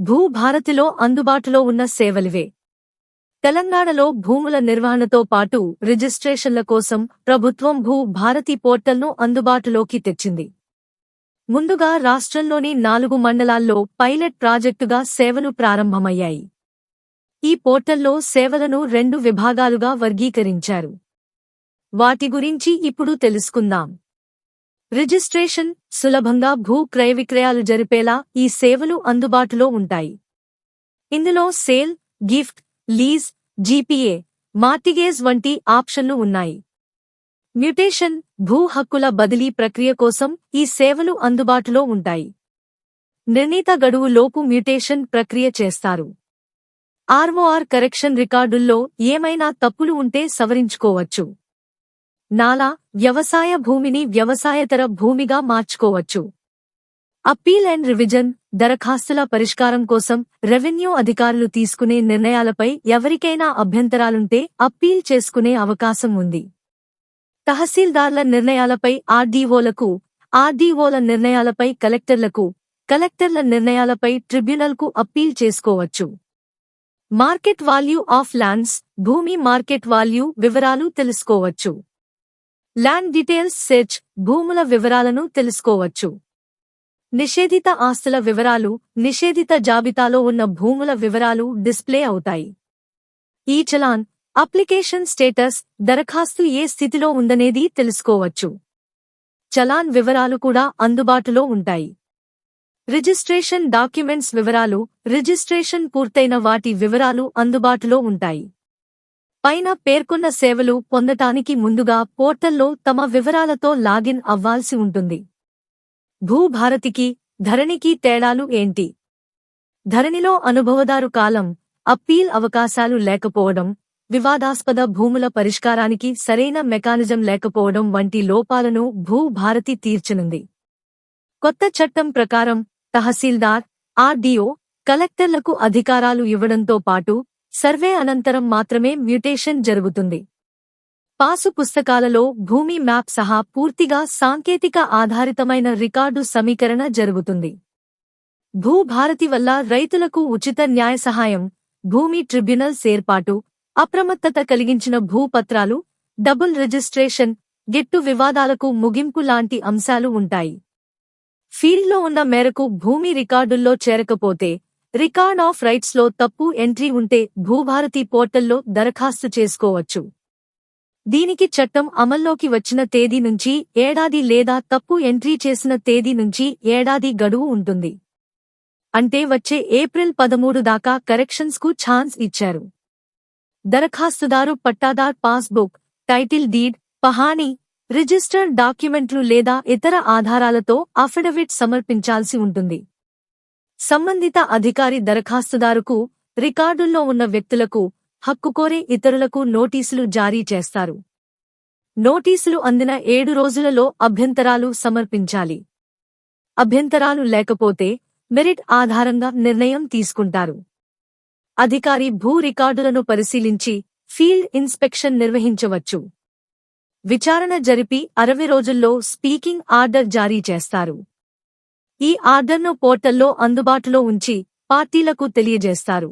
భూభారతిలో అందుబాటులో ఉన్న సేవలివే. తెలంగాణలో భూముల నిర్వహణతో పాటు రిజిస్ట్రేషన్ల కోసం ప్రభుత్వం భూ భారతి పోర్టల్ను అందుబాటులోకి తెచ్చింది. ముందుగా రాష్ట్రంలోని నాలుగు మండలాల్లో పైలట్ ప్రాజెక్టుగా సేవలు ప్రారంభమయ్యాయి. ఈ పోర్టల్లో సేవలను రెండు విభాగాలుగా వర్గీకరించారు. వాటి గురించి ఇప్పుడు తెలుసుకుందాం. రిజిస్ట్రేషన్ సులభంగా భూ క్రయ విక్రయాలు జరిపేలా ఈ సేవలు అందుబాటులో ఉంటాయి. ఇందులో sale gift lease GPA mortgage వంటి ఆప్షన్లు ఉన్నాయి. మ్యుటేషన్ భూ హక్కుల బదిలీ ప్రక్రియ కోసం ఈ సేవలు అందుబాటులో ఉంటాయి. నిర్ణీత గడువు లోపు మ్యుటేషన్ ప్రక్రియ చేస్తారు. ఆర్ఓఆర్ కరెక్షన్ రికార్డుల్లో ఏమైనా తప్పులు ఉంటే సవరించుకోవచ్చు. నాలా వ్యవసాయ భూమిని వ్యవసాయతర భూమిగా మార్చుకోవచ్చు. అప్పీల్ అండ్ రివిజన్ దరఖాస్తుల పరిష్కారం కోసం రెవెన్యూ అధికారులు తీసుకునే నిర్ణయాలపై ఎవరికైనా అభ్యంతరాలుంటే అప్పీల్ చేసుకునే అవకాశం ఉంది. తహసీల్దార్ల నిర్ణయాలపై ఆర్డీఓలకు ఆర్డీఓల నిర్ణయాలపై కలెక్టర్లకు కలెక్టర్ల నిర్ణయాలపై ట్రిబ్యునల్కు అప్పీల్ చేసుకోవచ్చు. మార్కెట్ వాల్యూ ఆఫ్ ల్యాండ్స్ భూమి మార్కెట్ వాల్యూ వివరాలు తెలుసుకోవచ్చు. ల్యాండ్ డీటెయిల్స్ సెర్చ్ భూముల వివరాలను తెలుసుకోవచ్చు. నిషేధిత ఆస్తుల వివరాలు నిషేధిత జాబితాలో ఉన్న భూముల వివరాలు డిస్ప్లే అవుతాయి. ఈ చలాన్ అప్లికేషన్ స్టేటస్ దరఖాస్తు ఏ స్థితిలో ఉందనేది తెలుసుకోవచ్చు. చలాన్ వివరాలు కూడా అందుబాటులో ఉంటాయి. రిజిస్ట్రేషన్ డాక్యుమెంట్స్ వివరాలు రిజిస్ట్రేషన్ పూర్తయిన వాటి వివరాలు అందుబాటులో ఉంటాయి. పైన పేర్కొన్న సేవలు పొందటానికి ముందుగా పోర్టల్లో తమ వివరాలతో లాగిన్ అవ్వాల్సి ఉంటుంది. భూభారతికి ధరణికి తేడాలు ఏంటి? ధరణిలో అనుభవదారు కాలం అప్పీల్ అవకాశాలు లేకపోవడం వివాదాస్పద భూముల పరిష్కారానికి సరైన మెకానిజం లేకపోవడం వంటి లోపాలను భూభారతి తీర్చనుంది. కొత్త చట్టం ప్రకారం తహసీల్దార్ ఆర్డీఓ కలెక్టర్లకు అధికారాలు ఇవ్వడంతో పాటు సర్వే అనంతరం మాత్రమే మ్యూటేషన్ జరుగుతుంది. పాసు పుస్తకాలలో భూమి మ్యాప్ సహా పూర్తిగా సాంకేతిక ఆధారితమైన రికార్డు సమీకరణ జరుగుతుంది. భూభారతి వల్ల రైతులకు ఉచిత న్యాయ సహాయం భూమి ట్రిబ్యునల్స్ ఏర్పాటు అప్రమత్తత కలిగించిన భూపత్రాలు డబుల్ రిజిస్ట్రేషన్ గిట్టు వివాదాలకు ముగింపు లాంటి అంశాలు ఉంటాయి. ఫీల్డ్లో ఉన్న మేరకు భూమి రికార్డుల్లో చేరకపోతే రికార్డ్ ఆఫ్ రైట్స్లో తప్పు ఎంట్రీ ఉంటే భూభారతి పోర్టల్లో దరఖాస్తు చేసుకోవచ్చు. దీనికి చట్టం అమల్లోకి వచ్చిన తేదీ నుంచి ఏడాది లేదా తప్పు ఎంట్రీ చేసిన తేదీ నుంచి ఏడాది గడువు ఉంటుంది. అంటే వచ్చే ఏప్రిల్ పదమూడు దాకా కరెక్షన్స్కు ఛాన్స్ ఇచ్చారు. దరఖాస్తుదారు పట్టాదార్ పాస్బుక్ టైటిల్ డీడ్ పహానీ రిజిస్టర్డ్ డాక్యుమెంట్లు లేదా ఇతర ఆధారాలతో అఫిడవిట్ సమర్పించాల్సి ఉంటుంది. సంబంధిత అధికారి దరఖాస్తుదారుకు రికార్డుల్లో ఉన్న వ్యక్తులకు హక్కుకోరే ఇతరులకు నోటీసులు జారీ చేస్తారు. నోటీసులు అందిన ఏడు రోజులలో అభ్యంతరాలు సమర్పించాలి. అభ్యంతరాలు లేకపోతే మెరిట్ ఆధారంగా నిర్ణయం తీసుకుంటారు. అధికారి భూ రికార్డులను పరిశీలించి ఫీల్డ్ ఇన్స్పెక్షన్ నిర్వహించవచ్చు. విచారణ జరిపి అరవై రోజుల్లో స్పీకింగ్ ఆర్డర్ జారీ చేస్తారు. ఈ ఆర్డర్ను పోర్టల్లో అందుబాటులో ఉంచి పార్టీలకు తెలియజేస్తారు.